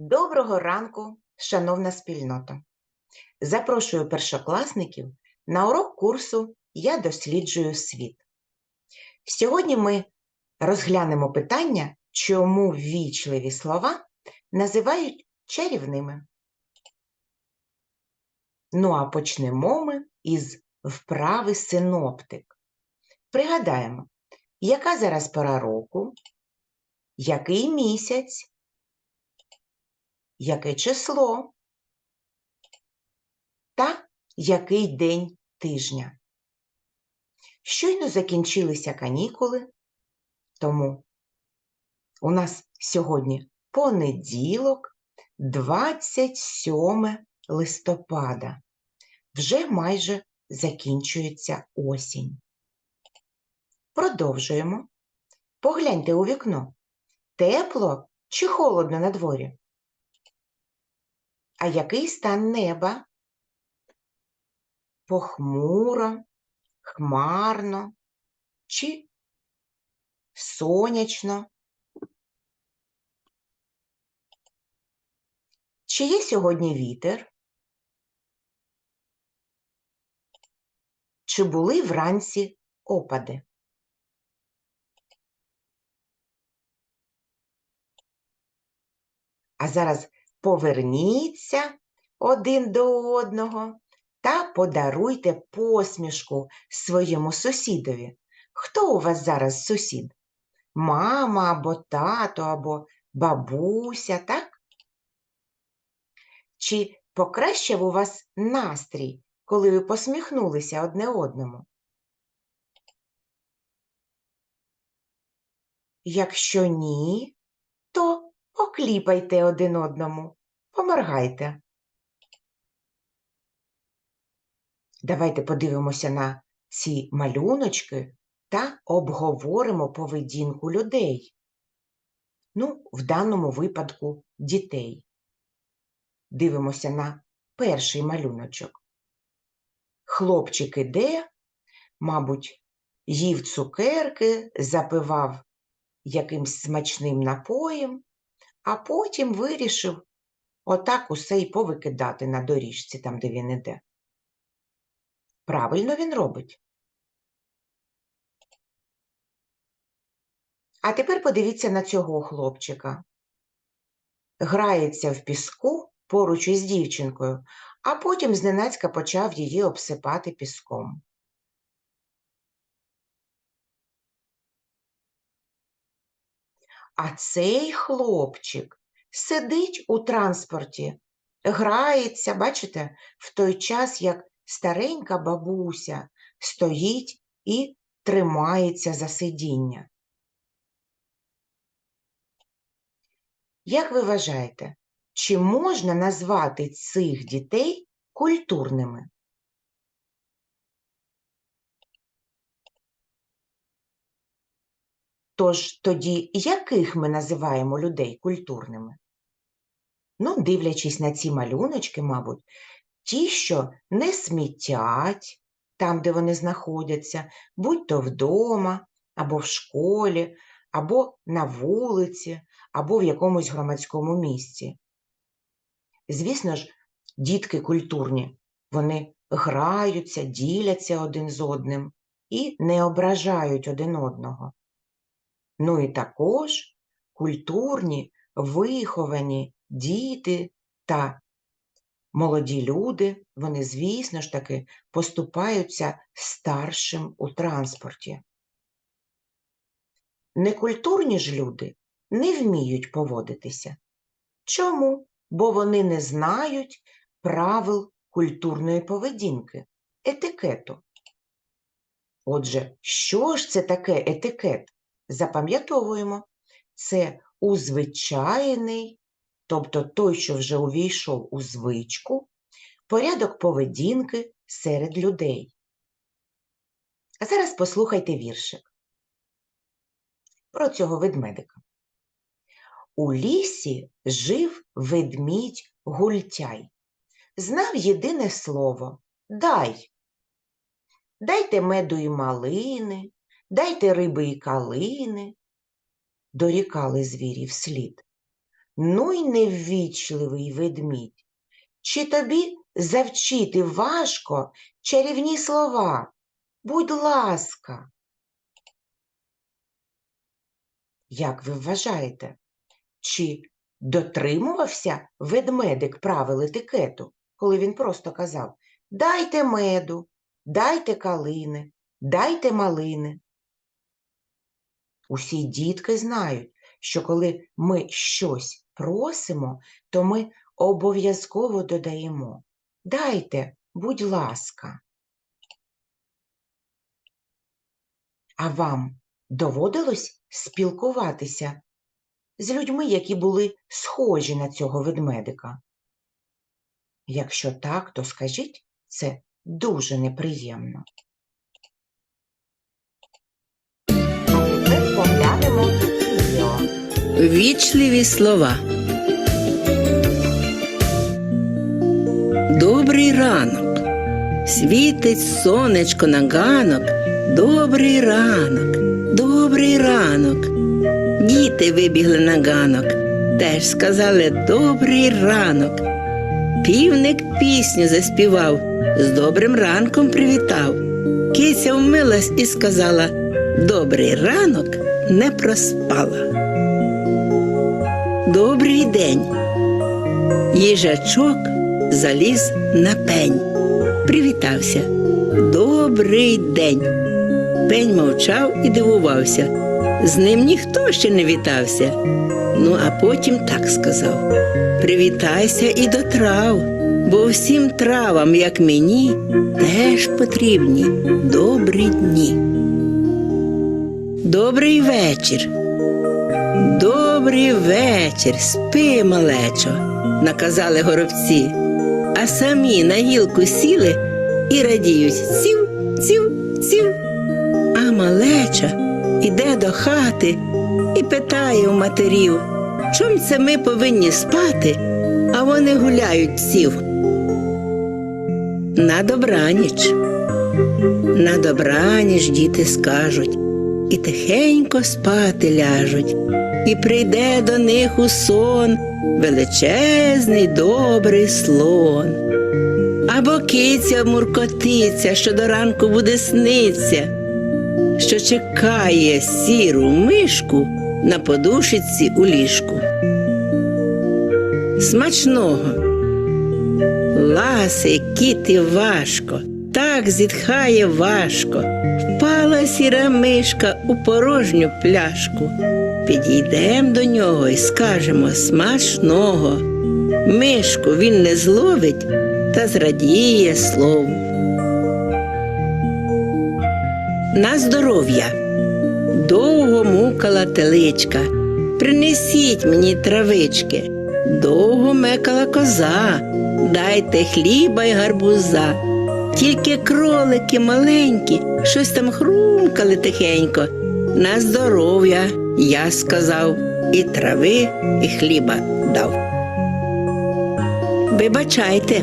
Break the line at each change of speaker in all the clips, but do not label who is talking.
Доброго ранку, шановна спільнота! Запрошую першокласників на урок курсу Я досліджую світ. Сьогодні ми розглянемо питання, чому ввічливі слова називають чарівними. Ну а почнемо ми із вправи синоптик. Пригадаємо, яка зараз пора року, який місяць, яке число та який день тижня. Щойно закінчилися канікули, тому у нас сьогодні понеділок, 27 листопада. Вже майже закінчується осінь. Продовжуємо. Погляньте у вікно. Тепло чи холодно на дворі? А який стан неба? Похмуро, хмарно чи сонячно? Чи є сьогодні вітер? Чи були вранці опади? А зараз поверніться один до одного та подаруйте посмішку своєму сусідові. Хто у вас зараз сусід? Мама або тато, або бабуся, так? Чи покращив у вас настрій, коли ви посміхнулися одне одному? Якщо ні, то покліпайте один одному, поморгайте. Давайте подивимося на ці малюночки та обговоримо поведінку людей. Ну, в даному випадку дітей. Дивимося на перший малюночок. Хлопчик іде, мабуть, їв цукерки, запивав якимсь смачним напоєм, а потім вирішив отак усе й повикидати на доріжці, там, де він іде. Правильно він робить. А тепер подивіться на цього хлопчика. Грається в піску поруч із дівчинкою, а потім зненацька почав її обсипати піском. А цей хлопчик сидить у транспорті, грається, бачите, в той час, як старенька бабуся стоїть і тримається за сидіння. Як ви вважаєте, чи можна назвати цих дітей культурними? Тож тоді яких ми називаємо людей культурними? Ну, дивлячись на ці малюночки, мабуть, ті, що не смітять там, де вони знаходяться, будь-то вдома, або в школі, або на вулиці, або в якомусь громадському місці. Звісно ж, дітки культурні, вони граються, діляться один з одним і не ображають один одного. Ну і також культурні, виховані діти та молоді люди, вони, звісно ж таки, поступаються старшим у транспорті. Некультурні ж люди не вміють поводитися. Чому? Бо вони не знають правил культурної поведінки, етикету. Отже, що ж це таке етикет? Запам'ятовуємо, це узвичайний, тобто той, що вже увійшов у звичку, порядок поведінки серед людей. А зараз послухайте віршик про цього ведмедика. У лісі жив ведмідь гультяй. Знав єдине слово дай. Дайте меду і малини, дайте риби і калини, дорікали звірі вслід. Ну й неввічливий ведмідь. Чи тобі завчити важко чарівні слова? Будь ласка. Як ви вважаєте, чи дотримувався ведмедик правил етикету, коли він просто казав Дайте меду, дайте калини, дайте малини. Усі дітки знають, що коли ми щось просимо, то ми обов'язково додаємо Дайте, будь ласка. А вам доводилось спілкуватися з людьми, які були схожі на цього ведмедика? Якщо так, то скажіть, це дуже неприємно.
Вічливі слова. Добрий ранок. Світить сонечко на ганок. Добрий ранок, добрий ранок. Діти вибігли на ганок. Теж сказали добрий ранок. Півник пісню заспівав, з добрим ранком привітав. Киця вмилась і сказала Добрий ранок не проспала. Добрий день. Їжачок заліз на пень. Привітався. Добрий день. Пень мовчав і дивувався. З ним ніхто ще не вітався. Ну, а потім так сказав: Привітайся і до трав, бо всім травам, як мені, теж потрібні добрі дні. Добрий вечір. Добрий вечір, спи, малечо, наказали горобці, а самі на гілку сіли і радіють сів, сів, сів. А малеча іде до хати і питає у матерів, чом це ми повинні спати, а вони гуляють сів. На добраніч. На добраніч діти скажуть, і тихенько спати ляжуть, і прийде до них у сон величезний добрий слон. Або киця муркотиця, що до ранку буде сниться, що чекає сіру мишку на подушиці у ліжку. Смачного. Ласий кіт і важко, так зітхає важко. Впала сіра мишка у порожню пляшку. Підійдем до нього і скажемо смачного. Мишку він не зловить та зрадіє слову. На здоров'я. Довго мукала теличка. Принесіть мені травички. Довго мекала коза. Дайте хліба й гарбуза. Тільки кролики маленькі, щось там хрумкали тихенько. На здоров'я, я сказав, і трави, і хліба дав. Вибачайте,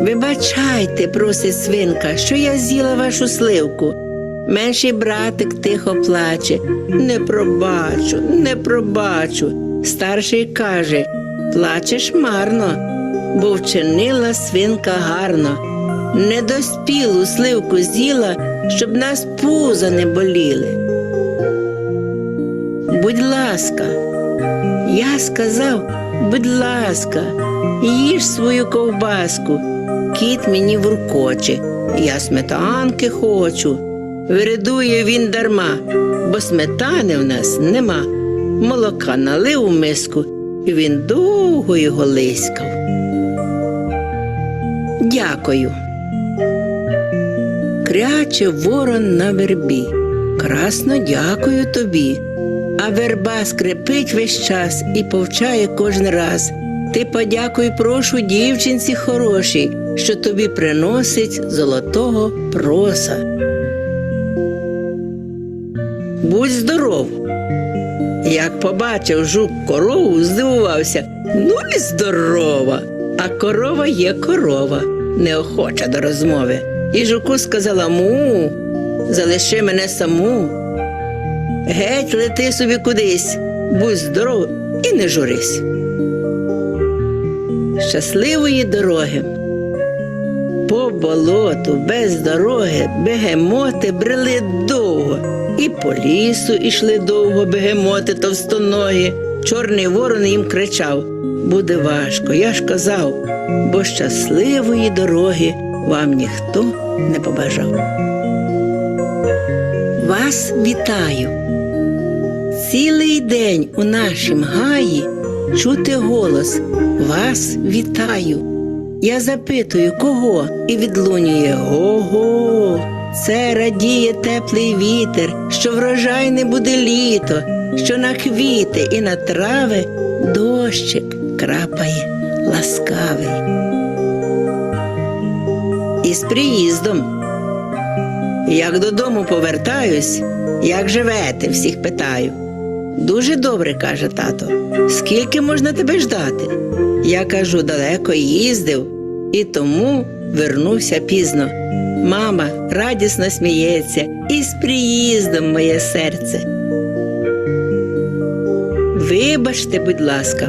вибачайте, просить свинка, що я з'їла вашу сливку. Менший братик тихо плаче. Не пробачу, не пробачу. Старший каже, плачеш марно, бо вчинила свинка гарно. Недоспілу сливку з'їла, щоб нас пуза не боліли. Будь ласка, я сказав, будь ласка, їж свою ковбаску. Кіт мені вуркоче, я сметанки хочу. Виридує він дарма, бо сметани в нас нема. Молока налив у миску, і він довго його лискав. Дякую. Кряче ворон на вербі. Красно дякую тобі. А верба скрипить весь час і повчає кожен раз. Ти подякуй, прошу дівчинці хорошій, що тобі приносить золотого проса. Будь здоров. Як побачив жук корову, здивувався. Ну і здорова. А корова є корова, неохоча до розмови. І жуку сказала му, залиши мене саму. Геть лети собі кудись, будь здоров і не журись. Щасливої дороги. По болоту без дороги бегемоти брели довго, і по лісу ішли довго бегемоти товстоногі. Чорний ворон їм кричав: Буде важко, я ж казав, бо щасливої дороги вам ніхто не побажав. Вас вітаю! Цілий день у нашім гаї чути голос Вас вітаю. Я запитую, кого, і відлунює Ого. Це радіє теплий вітер, що врожай не буде літо, що на квіти і на трави дощик крапає ласкавий. І з приїздом. Як додому повертаюсь, як живете, всіх питаю. Дуже добре, каже тато. Скільки можна тебе ждати? Я кажу, далеко їздив, і тому вернувся пізно. Мама радісно сміється, і з приїздом моє серце. Вибачте, будь ласка,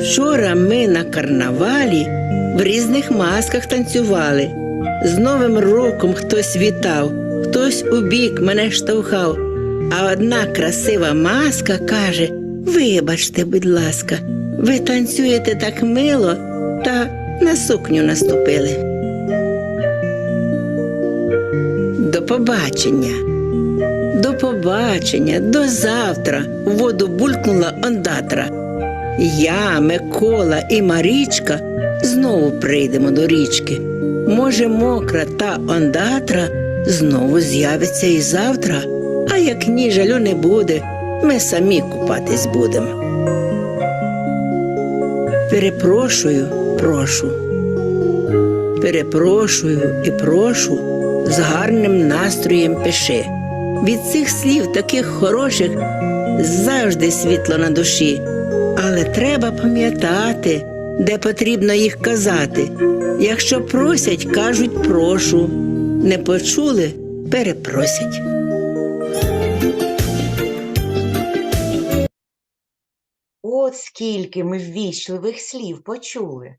вчора ми на карнавалі в різних масках танцювали. З Новим роком хтось вітав, хтось у бік мене штовхав. А одна красива маска каже: Вибачте, будь ласка, ви танцюєте так мило та на сукню наступили. До побачення. До побачення, до завтра. Воду булькнула ондатра. Я, Микола і Марічка знову прийдемо до річки. Може, мокра та ондатра знову з'явиться і завтра, а як ні жалю не буде, ми самі купатись будемо. Перепрошую, прошу. Перепрошую і прошу з гарним настроєм пиши. Від цих слів таких хороших завжди світло на душі, але треба пам'ятати, де потрібно їх казати. Якщо просять, кажуть прошу, не почули, перепросять.
От скільки ми ввічливих слів почули.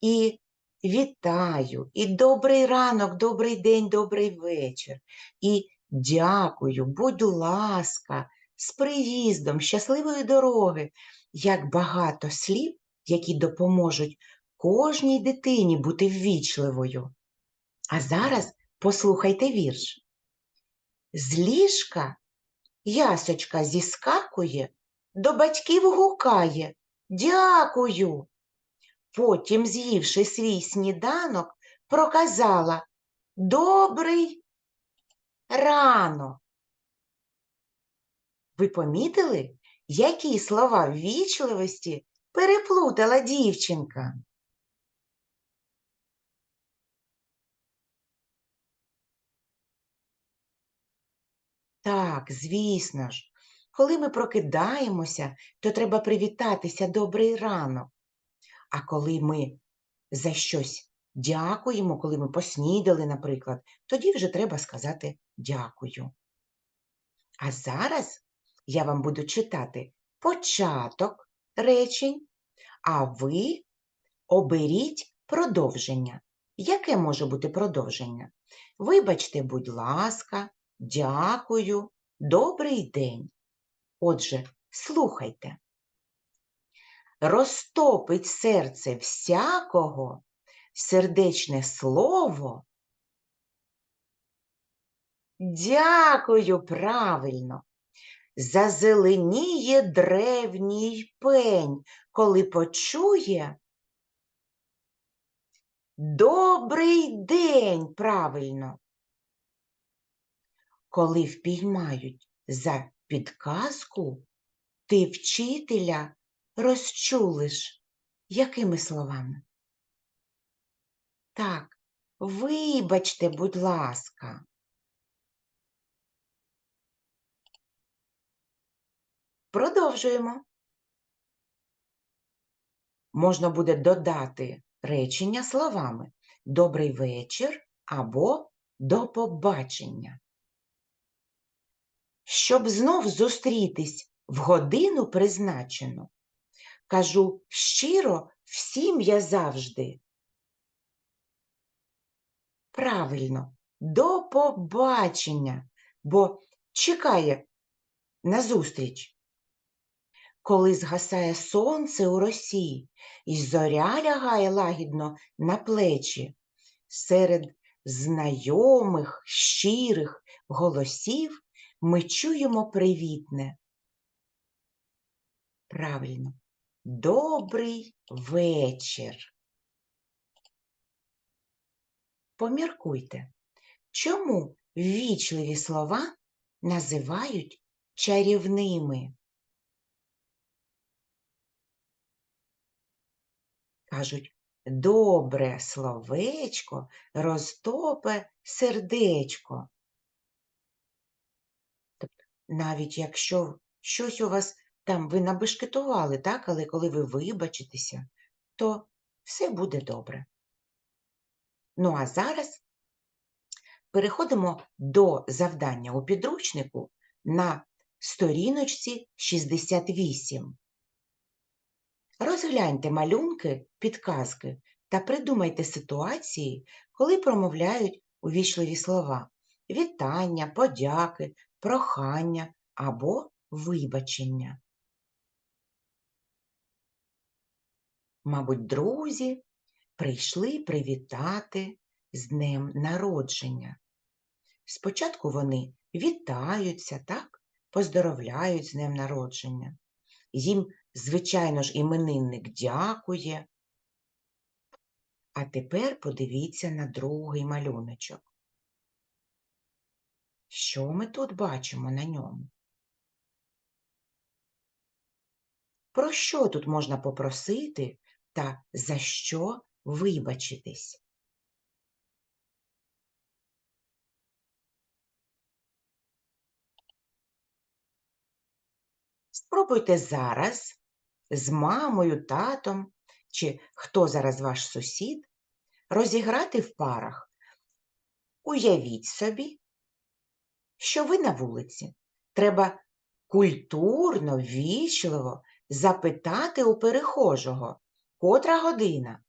І вітаю, і добрий ранок, добрий день, добрий вечір. І дякую, будь ласка, з приїздом, щасливої дороги. Як багато слів, які допоможуть кожній дитині бути ввічливою. А зараз послухайте вірш. З ліжка ясочка зіскакує, до батьків гукає Дякую. Потім, з'ївши свій сніданок, проказала Добрий ранок. Ви помітили, які слова ввічливості переплутала дівчинка? Так, звісно ж. Коли ми прокидаємося, то треба привітатися добрий ранок. А коли ми за щось дякуємо, коли ми поснідали, наприклад, тоді вже треба сказати дякую. А зараз я вам буду читати початок речень, а ви оберіть продовження. Яке може бути продовження? Вибачте, будь ласка, дякую, добрий день. Отже, слухайте. Розтопить серце всякого сердечне слово. Дякую, правильно. Зазеленіє древній пень, коли почує. Добрий день, правильно. Коли впіймають за підказку, ти вчителя розчулиш. Якими словами? Так, вибачте, будь ласка. Продовжуємо. Можна буде додати речення словами Добрий вечір або До побачення. Щоб знов зустрітись в годину призначену. Кажу щиро всім я завжди. Правильно, до побачення, бо чекає назустріч. Коли згасає сонце у росі, і зоря лягає лагідно на плечі, серед знайомих, щирих голосів ми чуємо привітне. Правильно, добрий вечір. Поміркуйте, чому ввічливі слова називають чарівними? Кажуть, добре словечко розтопе сердечко. Тобто, навіть якщо щось у вас там ви набешкетували, так, але коли ви вибачитеся, то все буде добре. Ну а зараз переходимо до завдання у підручнику на сторіночці 68. Розгляньте малюнки, підказки та придумайте ситуації, коли промовляють увічливі слова вітання, подяки, прохання або вибачення. Мабуть, друзі прийшли привітати з днем народження. Спочатку вони вітаються, так, поздоровляють з днем народження. Їм, звичайно ж, іменинник дякує. А тепер подивіться на другий малюночок. Що ми тут бачимо на ньому? Про що тут можна попросити та за що вибачитись? Спробуйте зараз з мамою, татом чи хто зараз ваш сусід розіграти в парах. Уявіть собі, що ви на вулиці. Треба культурно, ввічливо запитати у перехожого, котра година.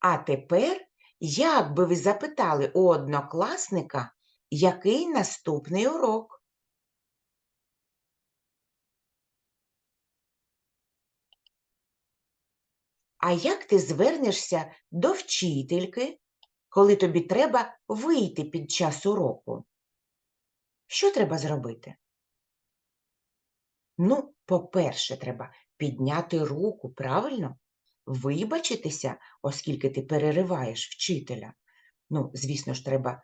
А тепер, як би ви запитали у однокласника, який наступний урок? А як ти звернешся до вчительки, коли тобі треба вийти під час уроку? Що треба зробити? Ну, по-перше, треба підняти руку, правильно? Вибачитися, оскільки ти перериваєш вчителя. Ну, звісно ж, треба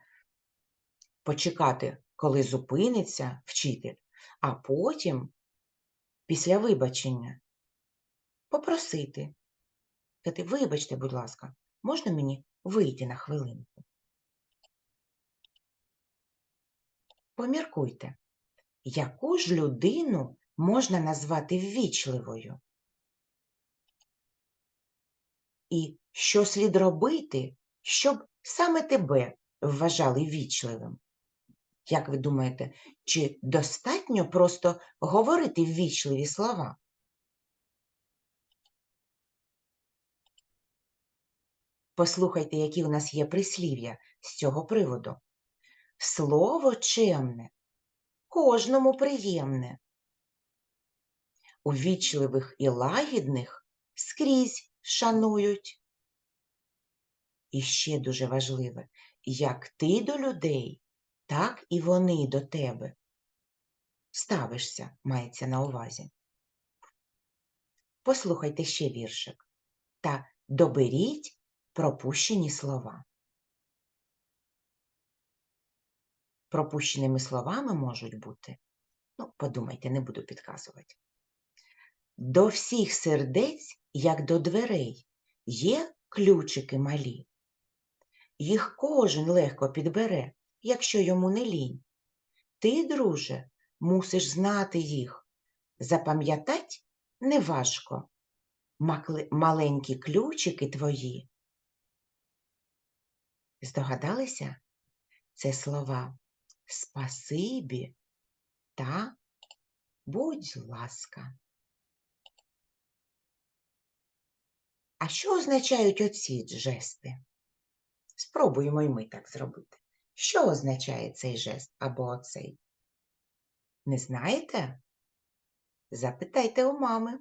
почекати, коли зупиниться вчитель, а потім, після вибачення, попросити. Сказати, вибачте, будь ласка, можна мені вийти на хвилинку? Поміркуйте, яку ж людину можна назвати ввічливою? І що слід робити, щоб саме тебе вважали ввічливим? Як ви думаєте, чи достатньо просто говорити ввічливі слова? Послухайте, які у нас є прислів'я з цього приводу. Слово чемне, кожному приємне. Увічливих і лагідних скрізь шанують. І ще дуже важливе, як ти до людей, так і вони до тебе. Ставишся, мається на увазі. Послухайте ще віршик та доберіть пропущені слова. Пропущеними словами можуть бути, ну, подумайте, не буду підказувати. До всіх сердець, як до дверей, є ключики малі. Їх кожен легко підбере, якщо йому не лінь. Ти, друже, мусиш знати їх. Запам'ятать неважко. Маленькі ключики твої Здогадалися? Це слова спасибі та будь ласка. А що означають оці жести? Спробуємо і ми так зробити. Що означає цей жест або оцей? Не знаєте? Запитайте у мами.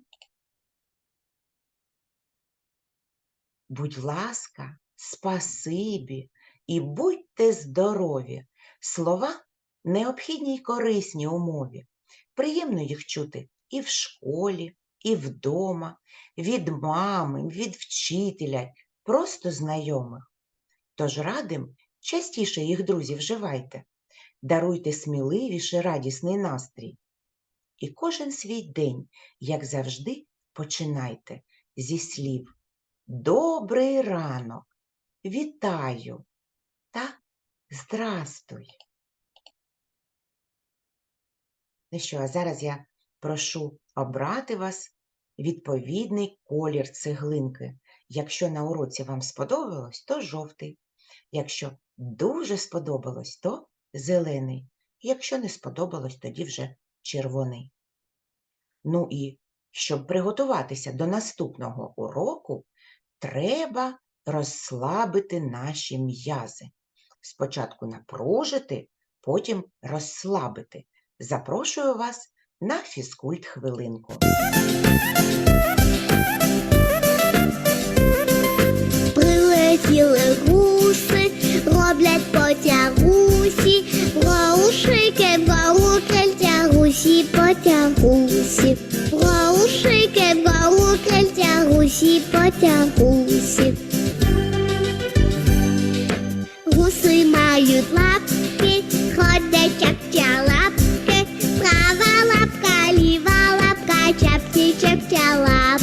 Будь ласка, спасибі і будьте здорові. Слова необхідні й корисні у мові. Приємно їх чути і в школі, і вдома, від мами, від вчителя, просто знайомих. Тож радим частіше їх, друзі, вживайте. Даруйте сміливіше радісний настрій. І кожен свій день, як завжди, починайте зі слів Добрий ранок, вітаю та здрастуй. Ну що, а зараз я прошу обрати вас відповідний колір цеглинки. Якщо на уроці вам сподобалось, то жовтий. Якщо дуже сподобалось, то зелений. Якщо не сподобалось, тоді вже червоний. Ну і щоб приготуватися до наступного уроку, треба розслабити наші м'язи. Спочатку напружити, потім розслабити. Запрошую вас на фізкульт хвилинку.
Потягусі, Браушики, браукельтя, гусі потягусі, Браушики, браукельтя, гусі потягусі. Гуси мають лапки, ходять чаптя лапки, права лапка, ліва лапка, чапті чаптя лапки,